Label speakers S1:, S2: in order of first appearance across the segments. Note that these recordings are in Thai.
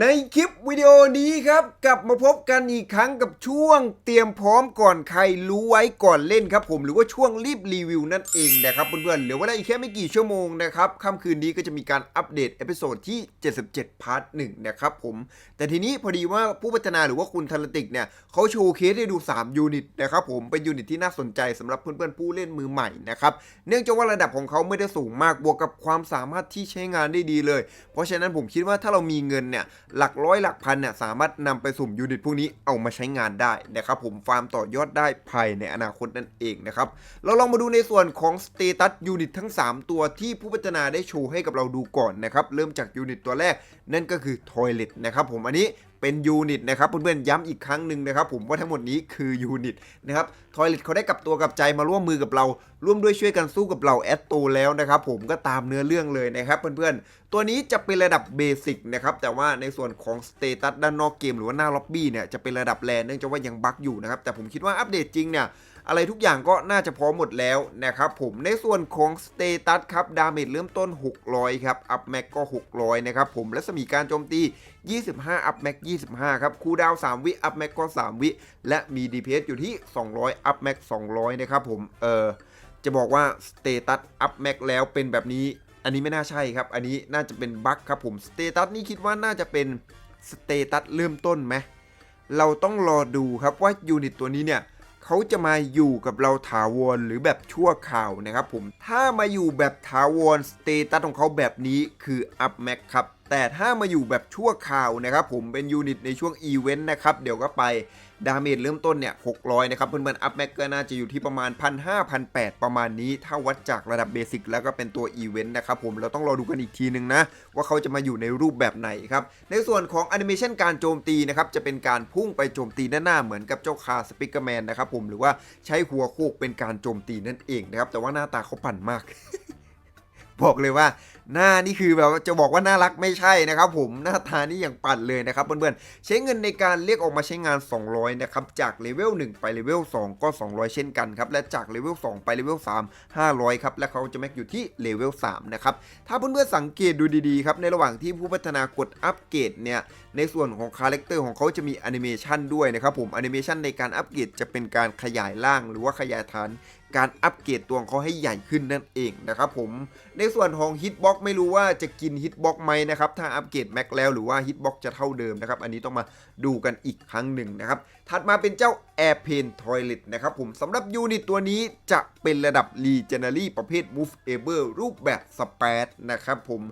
S1: ในคลิปวิดีโอนี้ครับกลับมาพบกันอีกครั้งกับช่วงเตรียมพร้อมก่อนใครรู้ไว้ก่อนเล่นครับผมหรือว่าช่วงรีบรีวิวนั่นเองนะครับเพื่อนๆเหลือเวลาอีกแค่ไม่กี่ชั่วโมงนะครับค่ำคืนนี้ก็จะมีการอัปเดตเอพิโซดที่ 77 พาร์ทหนึ่งนะครับผมแต่ทีนี้พอดีว่าผู้พัฒนาหรือว่าคุณทันติกเนี่ยเขาโชว์เคสให้ดู 3 ยูนิตนะครับผมเป็นยูนิตที่น่าสนใจสำหรับเพื่อนๆผู้เล่นมือใหม่นะครับเนื่องจากว่าระดับของเขาไม่ได้สูงมากบวกกับความสามารถที่ใช้งานได้ดีเลย เพราะฉะนั้นผมคิดว่าถ้าเรามีเงินเนี่ยหลักร้อยหลักพันเนี่ยสามารถนำไปสุ่มยูนิตพวกนี้เอามาใช้งานได้นะครับผมฟาร์มต่อยอดได้ภายในอนาคตนั่นเองนะครับเราลองมาดูในส่วนของสเตตัสยูนิตทั้ง 3 ตัวที่ผู้พัฒนาได้โชว์ให้กับเราดูก่อนนะครับเริ่มจากยูนิตตัวแรกนั่นก็คือทอยเลตนะครับผมอันนี้ เป็นยูนิตนะครับเพื่อนๆย้ำอีกครั้งหนึ่งนะครับผมว่าทั้งหมดนี้คือยูนิตนะครับทอยเลตเขาได้กลับตัวกลับใจมาร่วมมือกับเรา ร่วมด้วยช่วยกันสู้กับเราแอดโตแล้วนะครับผมก็ตามเนื้อเรื่องเลยนะครับเพื่อนๆ ตัวนี้จะเป็นระดับเบสิกนะครับแต่ว่าในส่วนของสเตตัสด้านนอกเกมหรือว่าหน้าล็อบบี้เนี่ยจะเป็นระดับแรเนื่องจากว่ายังบั๊กอยู่นะครับแต่ผมคิดว่าอัปเดตจริงเนี่ย อะไรทุกอย่างก็น่าจะพร้อมหมดแล้วนะครับผมในส่วนของสเตตัสครับดาเมจเริ่มต้น 600 ครับ อัพแม็กก็ 600 นะครับผมและสมีการโจมตี 25 อัพแม็ก 25 ครับ คูดาว 3 วิ อัพแม็กก็ 3 วิ และมี DPS อยู่ที่ 200 อัพแม็ก 200 นะครับผม เออจะบอกว่าสเตตัสอัพแม็กแล้วเป็นแบบนี้ อันนี้ไม่น่าใช่ครับ อันนี้น่าจะเป็นบั๊กครับผม สเตตัสนี่คิดว่าน่าจะเป็นสเตตัสเริ่มต้นไหม เราต้องรอดูครับว่ายูนิตตัวนี้เนี่ย เขาจะมาอยู่กับเราถาวรหรือแบบชั่วข่าวนะครับผม ถ้ามาอยู่แบบถาวรสเตตัสของเขาแบบนี้คืออัพแม็กครับ แต่ถ้ามาอยู่แบบชั่วข่าวนะครับผมเป็นยูนิตในช่วงอีเวนต์นะครับเดี๋ยวก็ไป ดาเมจเริ่มต้นเนี่ย600 นะครับ เพื่อนๆ อัพแม็กก็น่าจะอยู่ที่ประมาณ 1 5 0 0 8 ประมาณนี้ ถ้าวัดจากระดับเบสิกแล้วก็เป็นตัวอีเวนต์นะครับผม เราต้องรอดูกันอีกทีนึงนะ ว่าเขาจะมาอยู่ในรูปแบบไหนครับ ในส่วนของแอนิเมชันการโจมตีนะครับ จะเป็นการพุ่งไปโจมตีด้านหน้าเหมือนกับเจ้าคาสปิกเกอร์แมนนะครับผม หรือว่าใช้หัวโคกเป็นการโจมตีนั่นเองนะครับ แต่ว่าหน้าตาเขาปั่นมาก บอกเลยว่าหน้านี่คือแบบจะบอกว่าน่ารักไม่ใช่นะครับ ผมหน้าตานี่อย่างปั่นเลยนะครับเพื่อนๆใช้เงินในการเรียกออกมาใช้งาน 200 นะครับจากเลเวล1ไปเลเวล2ก็ 200 เช่นกันครับและจากเลเวล2ไปเลเวล3 500 ครับและเขาจะแม็กอยู่ที่เลเวล3นะครับถ้าเพื่อนๆสังเกตดูดีๆครับในระหว่างที่ผู้พัฒนากดอัปเกรดเนี่ยในส่วนของคาแรคเตอร์ของเขาจะมีแอนิเมชันด้วยนะครับผมแอนิเมชันในการอัปเกรดจะเป็นการขยายร่างหรือว่าขยายฐานการอัปเกรดตัวของเขาให้ใหญ่ขึ้นนั่นเองนะครับผมในส่วนของฮิตบ็อกไม่รู้ว่าจะกินฮิตบ็อกไหมนะครับถ้าอัปเกรดแม็กแล้วหรือว่าฮิตบ็อกจะเท่าเดิมนะครับอันนี้ต้องมาดูกันอีกครั้งหนึ่งนะครับถัดมาเป็นเจ้า Air Pain Toilet นะครับผมสำหรับยูนิตตัวนี้จะเป็นระดับ Legendary ประเภท Moveable รูปแบบ s p a d นะครับผม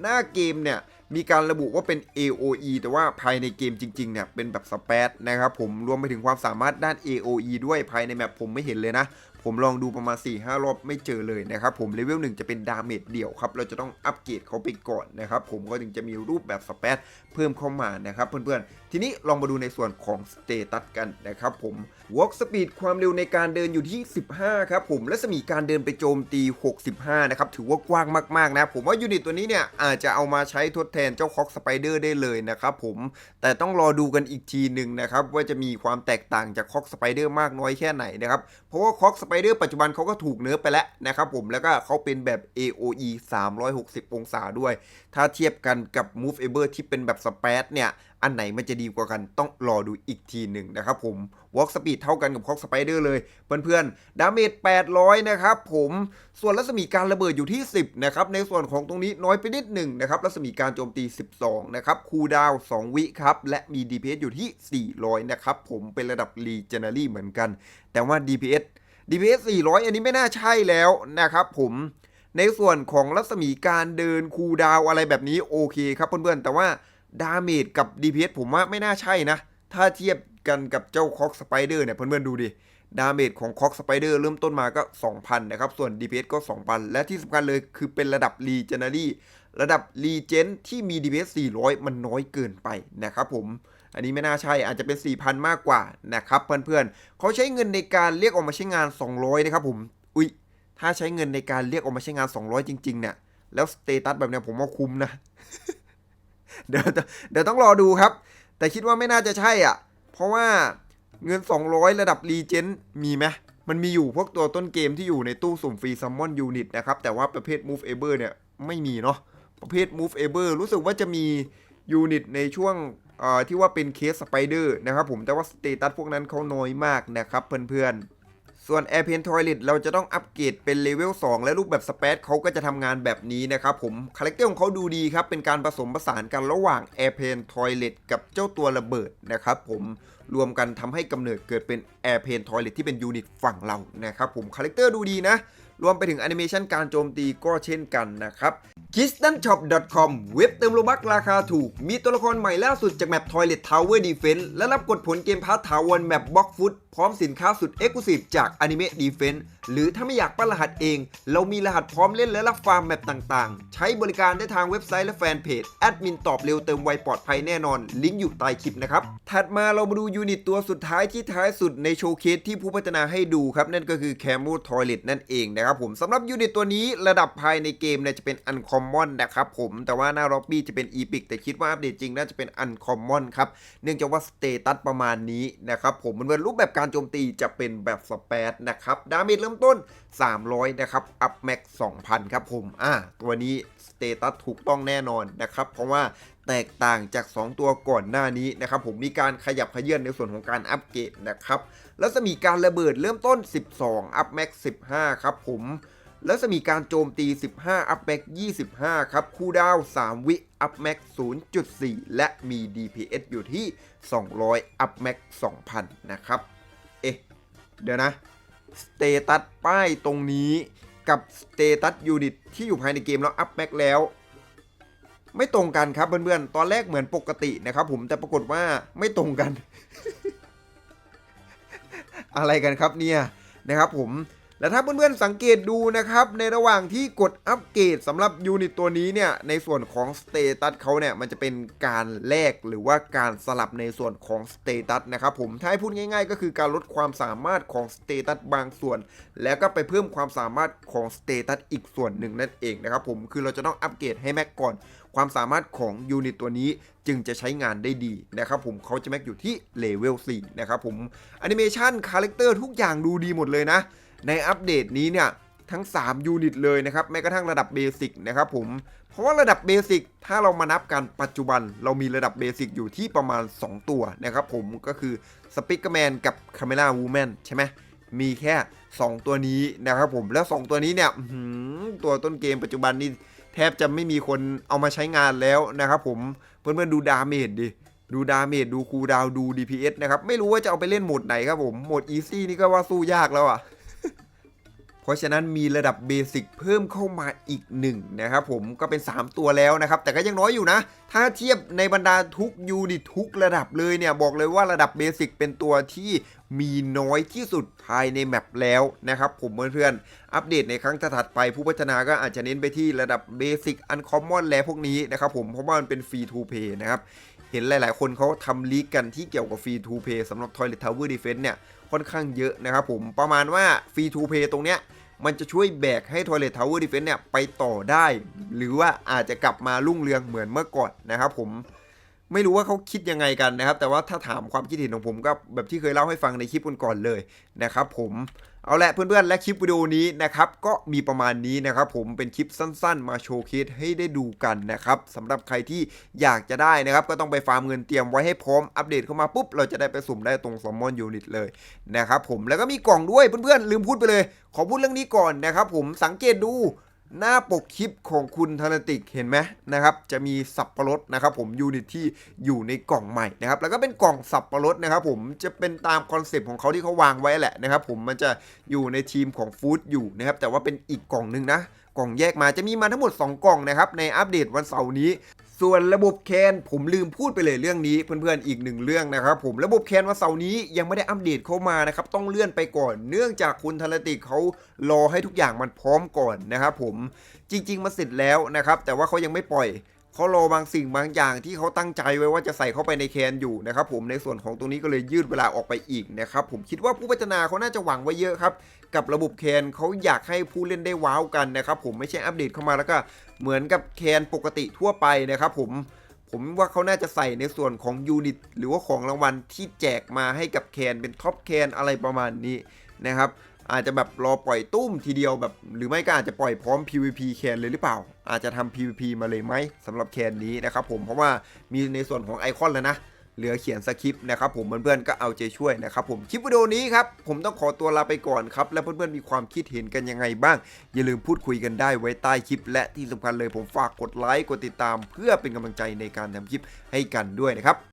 S1: หน้าเกมเนี่ยมีการระบุว่าเป็น AOE แต่ว่าภายในเกมจริงๆเนี่ยเป็นแบบสเปซนะครับผมรวมไปถึงความสามารถด้าน AOE ด้วยภายในแมปผมไม่เห็นเลยนะ ผมลองดูประมาณ 4-5 รอบไม่เจอเลยนะครับผมเลเวล1จะเป็นดาเมจเดี่ยวครับ เราจะต้องอัปเกรดเขาไปก่อนนะครับผมก็ถึงจะมีรูปแบบสเปซเพิ่มเข้ามานะครับเพื่อนๆ ทีนี้ลองมาดูในส่วนของสเตตัสกันนะครับผม Walk Speed ความเร็วในการเดินอยู่ที่ 15 ครับผมและสมีการเดินไปโจมตี 65 นะครับถือว่ากว้างมากๆนะผมว่ายูนิตตัวนี้เนี่ยอาจจะเอามาใช้ทดแทนเจ้าคอกสไปเดอร์ได้เลยนะครับผมแต่ต้องรอดูกันอีกทีหนึ่งนะครับว่าจะมีความแตกต่างจากคอกสไปเดอร์มากน้อยแค่ไหนนะครับเพราะว่าคอกสไปไปเดอร์ปัจจุบันเขาก็ถูกเนื้อไปแล้วนะครับผมแล้วก็เขาเป็นแบบ AOE 360 องศาด้วย ถ้าเทียบกันกับ Moveable ที่เป็นแบบสเปซเนี่ย อันไหนมันจะดีกว่ากันต้องรอดูอีกทีหนึ่งนะครับผม Walk Speed เท่ากันกับคอกสไปเดอร์เลย เพื่อนๆ ดาเมจ 800 นะครับผม ส่วนรัศมีการระเบิดอยู่ที่ 10 นะครับ ในส่วนของตรงนี้น้อยไปนิดหนึ่งนะครับ รัศมีการโจมตี 12 นะครับ คูลดาว 2 วิครับ และมี DPS อยู่ที่ 400 นะครับผม เป็นระดับ Legendary เหมือนกัน แต่ว่า DPS DPS 400 อันนี้ไม่น่าใช่แล้วนะครับผมในส่วนของรัศมีการเดินคูดาวอะไรแบบนี้โอเคครับเพื่อนๆ แต่ว่าดาเมจกับ DPS ผมว่าไม่น่าใช่นะ ถ้าเทียบกันกับเจ้าคอกสไปเดอร์เนี่ยเพื่อนๆ ดูดิ ดาเมจของคอกสไปเดอร์เริ่มต้นมาก็ 2,000 นะครับ ส่วน DPS ก็ 2,000 และที่สำคัญเลยคือเป็นระดับ Legendary ร ระดับ Legend ที่มี DPS 400 มันน้อยเกินไปนะครับผม อันนี้ไม่น่าใช่อาจจะเป็น 4,000 มากกว่านะครับเพื่อนๆเขาใช้เงินในการเรียกออกมาใช้งาน 200 นะครับผม อุ๊ย ถ้าใช้เงินในการเรียกออกมาใช้งาน 200 จริง ๆ เนี่ย แล้วสเตตัสแบบเนี้ยผมว่าคุ้มนะ เดี๋ยวเดี๋ยวต้องรอดูครับ แต่คิดว่าไม่น่าจะใช่อะ เพราะว่าเงิน 200 ระดับรีเจนมีไหมมันมีอยู่พวกตัวต้นเกมที่อยู่ในตู้สุ่มฟรีซัมมอนยูนิตนะครับ แต่ว่าประเภท Move Ever เนี่ยไม่มีเนาะ ประเภท Move Ever รู้สึกว่าจะมียูนิตในช่วงที่ว่าเป็นเคสสไปเดอร์นะครับผมแต่ว่าสเตตัสพวกนั้นเขาน้อยมากนะครับเพื่อนๆ ส่วน Air p a n Toilet เราจะต้องอัปเกรดเป็นเลเวล2และรูปแบบสเปซเขาก็จะทำงานแบบนี้นะครับผม คาแรคเตอร์ของเขาดูดีครับ เป็นการผสมผสานกันระหว่าง Air p a n Toilet กับเจ้าตัวระเบิดนะครับผมรวมกันทำให้กำเนิดเกิดเป็น Air p a n Toilet ที่เป็นยูนิตฝั่งเรานะครับผมคาแรคเตอร์ดูดีนะ รวมไปถึงแอนิเมชันการโจมตีก็เช่นกันนะครับ k i s t a n s h o p c o m เว็บเติมโลบักราคาถูก มีตัวละครใหม่ล่าสุดจากแมป Toilet Tower Defense และรับกดผลเกมพาร์ทถาวรแมปบล็อกฟุตพร้อมสินค้าสุดเอ็กซ์คลูซีฟจาก Anime Defense หรือถ้าไม่อยากปั้นรหัสเอง เรามีรหัสพร้อมเล่นและรับฟาร์มแมปต่างๆ ใช้บริการได้ทางเว็บไซต์และแฟนเพจแอดมินตอบเร็วเติมไวปลอดภัยแน่นอน ลิงก์อยู่ใต้คลิปนะครับ ถัดมาเรามาดูยูนิตตัวสุดท้ายที่ท้ายสุดในโชว์เคสที่ผู้พัฒนาให้ดูครับ นั่นก็คือ Camel Toilet นั่นเองนะครับผมสำหรับยูนิตตัวนี้ระดับภายในเกมเนี่ยจะเป็น Uncommon นะครับผมแต่ว่าหน้าล็อบบี้จะเป็น Epic แต่คิดว่าอัปเดตจริงน่าจะเป็น Uncommon ครับเนื่องจากว่าสเตตัสประมาณนี้นะครับผมมันเป็นรูปแบบการโจมตีจะเป็นแบบสเปซนะครับดาเมจเริ่มต้น 300 นะครับ อัพแม็ก2,000 ครับผม อ่า ตัวนี้สเตตัสถูกต้องแน่นอนนะครับ เพราะว่าแตกต่างจาก 2 ตัวก่อนหน้านี้นะครับ ผมมีการขยับขยื่นในส่วนของการอัปเกรดนะครับ แล้วจะมีการระเบิดเริ่มต้น 12 อัพแม็ก15 ครับผมแล้วจะมีการโจมตี 15 อัพแม็ก 25 ครับ คูลดาว 3 วิอัพแม็ก 0.4 และมี DPS อยู่ที่ 200 อัพแม็ก 2,000 นะครับ เอ๊ะ เดี๋ยวนะ สเตตัสป้ายตรงนี้กับสเตตัสยูนิตที่อยู่ภายในเกมแล้วอัพแม็กแล้ว ไม่ตรงกันครับเพื่อนๆ ตอนแรกเหมือนปกตินะครับผมแต่ปรากฏว่าไม่ตรงกัน อะไรกันครับเนี่ยนะครับผม และถ้าเพื่อนๆสังเกตดูนะครับ ในระหว่างที่กดอัปเกรดสำหรับยูนิตตัวนี้เนี่ย ในส่วนของสเตตัสเขาเนี่ย มันจะเป็นการแลกหรือว่าการสลับในส่วนของสเตตัสนะครับผม ถ้าให้พูดง่ายๆ ก็คือการลดความสามารถของสเตตัสบางส่วน แล้วก็ไปเพิ่มความสามารถของสเตตัสอีกส่วนหนึ่งนั่นเองนะครับผมคือเราจะต้องอัปเกรดให้แม็กก่อนความสามารถของยูนิตตัวนี้จึงจะใช้งานได้ดีนะครับผมเขาจะแม็กอยู่ที่เลเวล4นะครับผมแอนิเมชันคาแรคเตอร์ทุกอย่างดูดีหมดเลยนะ ในอัปเดตนี้เนี่ยทั้ง 3 ยูนิตเลยนะครับแม้กระทั่งระดับเบสิกนะครับผม เพราะว่าระดับเบสิกถ้าเรามานับกันปัจจุบัน เรามีระดับเบสิกอยู่ที่ประมาณ 2 ตัวนะครับผมก็คือสปิกเกอร์แมนกับคาเมล่าวูแมนใช่ไหมมีแค่ 2 ตัวนี้นะครับผมแล้ว 2 ตัวนี้เนี่ยตัวต้นเกมปัจจุบันนี้แทบจะไม่มีคนเอามาใช้งานแล้วนะครับผมเพื่อนๆดูดาเมจดิดูดาเมจดูคูดาวดู DPS นะครับไม่รู้ว่าจะเอาไปเล่นโหมดไหนครับผมโหมด Easy นี่ก็ว่าสู้ยากแล้วอะ เพราะฉะนั้นมีระดับเบสิกเพิ่มเข้ามาอีกหนึ่งนะครับผมก็เป็น 3 ตัวแล้วนะครับ แต่ก็ยังน้อยอยู่นะ ถ้าเทียบในบรรดาทุกยูนิตทุกระดับเลยเนี่ย บอกเลยว่าระดับเบสิกเป็นตัวที่มีน้อยที่สุดภายในแมปแล้วนะครับผมเพื่อนๆอัปเดตในครั้งถัดไปผู้พัฒนาก็อาจจะเน้นไปที่ระดับเบสิกอันคอมมอนและพวกนี้นะครับผมเพราะว่ามันเป็นฟรีทูเพย์นะครับ เห็นหลาย ๆ คนเขาทำลีกกันที่เกี่ยวกับฟรีทูเพย์สำหรับ Toilet Tower Defense เนี่ยค่อนข้างเยอะนะครับผมประมาณว่าฟรีทูเพย์ตรงเนี้ยมันจะช่วยแบกให้ Toilet Tower Defense เนี่ยไปต่อได้ หรือว่าอาจจะกลับมารุ่งเรืองเหมือนเมื่อก่อนนะครับผมไม่รู้ว่าเขาคิดยังไงกันนะครับ แต่ว่าถ้าถามความคิดเห็นของผมก็แบบที่เคยเล่าให้ฟังในคลิปก่อนๆเลยนะครับผม เอาละเพื่อนๆและคลิปวิดีโอนี้นะครับก็มีประมาณนี้นะครับผมเป็นคลิปสั้นๆ มาโชว์เคสให้ได้ดูกันนะครับสำหรับใครที่อยากจะได้นะครับก็ต้องไปฟาร์มเงินเตรียมไว้ให้พร้อมอัปเดตเข้ามาปุ๊บเราจะได้ไปสุ่มได้ตรงสมมอนยูนิตเลยนะครับผมแล้วก็มีกล่องด้วยเพื่อนๆลืมพูดไปเลย ขอพูดเรื่องนี้ก่อนนะครับผมสังเกตดู หน้าปกคลิปของคุณธนติกเห็นไหมนะครับ จะมีสับปะรดนะครับผมยูนิตที่อยู่ในกล่องใหม่นะครับ แล้วก็เป็นกล่องสับปะรดนะครับผมจะเป็นตามคอนเซปต์ของเขาที่เขาวางไว้แหละนะครับผมมันจะอยู่ในทีมของฟู้ดอยู่นะครับ แต่ว่าเป็นอีกกล่องหนึ่งนะ กล่องแยกมาจะมีมาทั้งหมด 2 กล่องนะครับ ในอัปเดตวันเสาร์นี้ ส่วนระบบแคนผมลืมพูดไปเลยเรื่องนี้เพื่อนๆอีกหนึ่งเรื่องนะครับผมระบบแคนวันเสาร์นี้ยังไม่ได้อัปเดตเข้ามานะครับต้องเลื่อนไปก่อน เนื่องจากคุณธนติกเขารอให้ทุกอย่างมันพร้อมก่อนนะครับผมจริง ๆมันเสร็จแล้วนะครับแต่ว่าเขายังไม่ปล่อย เขารอบางสิ่งบางอย่างที่เขาตั้งใจไว้ว่าจะใส่เข้าไปในแคนอยู่นะครับผมในส่วนของตรงนี้ก็เลยยืดเวลาออกไปอีกนะครับผมคิดว่าผู้พัฒนาเขาน่าจะหวังไว้เยอะครับกับระบบแคนเขาอยากให้ผู้เล่นได้ว้าวกันนะครับผมไม่ใช่อัปเดตเข้ามาแล้วก็เหมือนกับแคนปกติทั่วไปนะครับผมผมว่าเขาน่าจะใส่ในส่วนของยูนิตหรือว่าของรางวัลที่แจกมาให้กับแคนเป็นท็อปแคนอะไรประมาณนี้นะครับ อาจจะแบบรอปล่อยตุ้มทีเดียวแบบ หรือไม่ก็อาจจะปล่อยพร้อม PVP แคนเลยหรือเปล่า อาจจะทำ PVP มาเลยไหมสำหรับแคนนี้นะครับผมเพราะว่ามีในส่วนของไอคอนแล้วนะเหลือเขียนสคริปต์นะครับผมเพื่อนๆก็เอาใจช่วยนะครับผมคลิปวิดีโอนี้ครับผมต้องขอตัวลาไปก่อนครับ และเพื่อนๆมีความคิดเห็นกันยังไงบ้าง อย่าลืมพูดคุยกันได้ไว้ใต้คลิป และที่สำคัญเลยผมฝากกดไลค์กดติดตาม เพื่อเป็นกำลังใจในการทำคลิปให้กันด้วยนะครับ